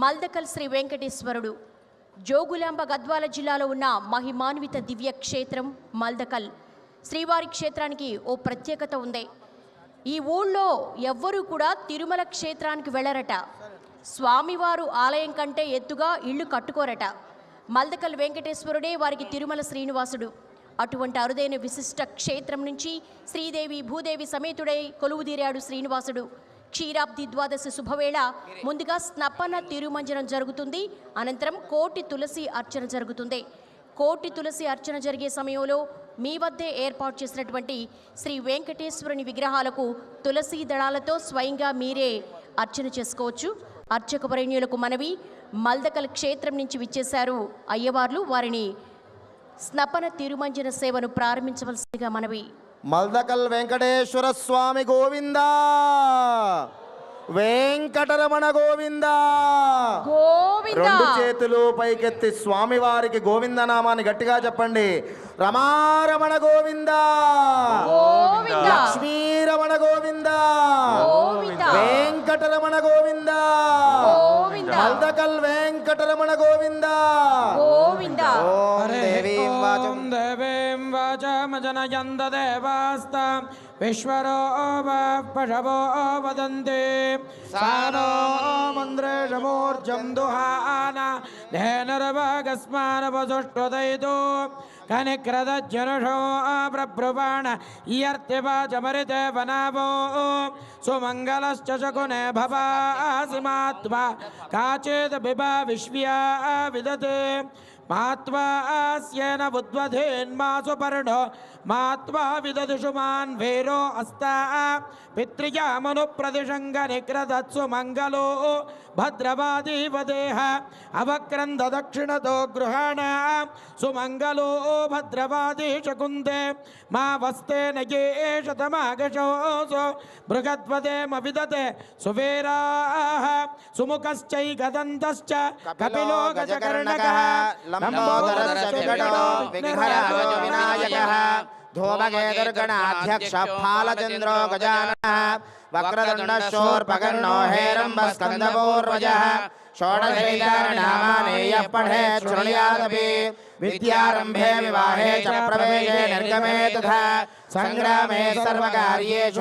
మల్దకల్ శ్రీ వెంకటేశ్వరుడు. జోగులాంబ గద్వాల జిల్లాలో ఉన్న మహిమాన్విత దివ్య క్షేత్రం మల్దకల్. శ్రీవారి క్షేత్రానికి ఓ ప్రత్యేకత ఉంది. ఈ ఊళ్ళో ఎవ్వరూ కూడా తిరుమల క్షేత్రానికి వెళ్ళరట. స్వామివారు ఆలయం కంటే ఎత్తుగా ఇళ్ళు కట్టుకోరట. మల్దకల్ వెంకటేశ్వరుడే వారికి తిరుమల శ్రీనివాసుడు. అటువంటి అరుదైన విశిష్ట క్షేత్రం నుంచి శ్రీదేవి భూదేవి సమేతుడై కొలువుదీరాడు శ్రీనివాసుడు. క్షీరాబ్ది ద్వాదశి శుభవేళ ముందుగా స్నపన తిరుమంజనం జరుగుతుంది. అనంతరం కోటి తులసి అర్చన జరుగుతుంది. కోటి తులసి అర్చన జరిగే సమయంలో మీ వద్దే ఏర్పాటు చేసినటువంటి శ్రీ వెంకటేశ్వరుని విగ్రహాలకు తులసి దళాలతో స్వయంగా మీరే అర్చన చేసుకోవచ్చు. అర్చక వరేణ్యులకు మనవి మల్దకల్ క్షేత్రం నుంచి విచ్చేశారు అయ్యవార్లు. వారిని స్నపన తిరుమంజన సేవను ప్రారంభించవలసిందిగా మనవి మల్దకల్ వెంకటేశ్వర స్వామి గోవింద. వెంకటరమణ గోవింద. రెండు చేతులు పైకెత్తి స్వామి వారికి గోవింద నామాన్ని గట్టిగా చెప్పండి. రమారమణ గోవింద. లక్ష్మీరమణ గోవింద. వెంకటరమణ గోవింద. మల్దకల్ వెంకటరమణ గోవింద. ॐ देवीं वाचामजनयन्द देवास्तां विश्वरो वा पशवो वदन्ति सानो मन्द्रेशमूर्जं दुहाना धेनुर्वागस्मानवसुष्टुदयितो कनिक्रदज्जनुषो प्रब्रुवाण इयर्त्यवाचमरिते वनावो सुमङ्गलश्च शकुने भवासिमात्मा काचिद् बिभा विश्व्या विदत् मात्वा आस्येन बुद्वधेन्मासु पर्णो मात्वा विदधुषुमान् वेरो अस्ता। पितृयामनुप्रतिशङ्गनिग्रदत्सु मङ्गलो। भद्रवादीवदेह अवक्रन्ददक्षिणतो गृहाण। सुमङ्गलो भद्रवादी शकुन्दे मा वस्ते न ये एषतमागशोऽसु सुवेरा। सुवीराः सुमुखश्चैकदन्तश्च कपिलो गजकर्णकः। लम्बोदरश्च विघ्नराजो विनायकः विनायकः धूमकेतुर्गणाध्यक्ष फालचन्द्रो गजानः वक्रदण्डशोर्पगन्नो हेरम्बस्कन्दपूर्वजः षोडशैलानामानेयः पठे शृणुयादपि विद्यारम्भे विवाहे च प्रवेशे निर्गमे तथा सङ्ग्रामे सर्वकार्येषु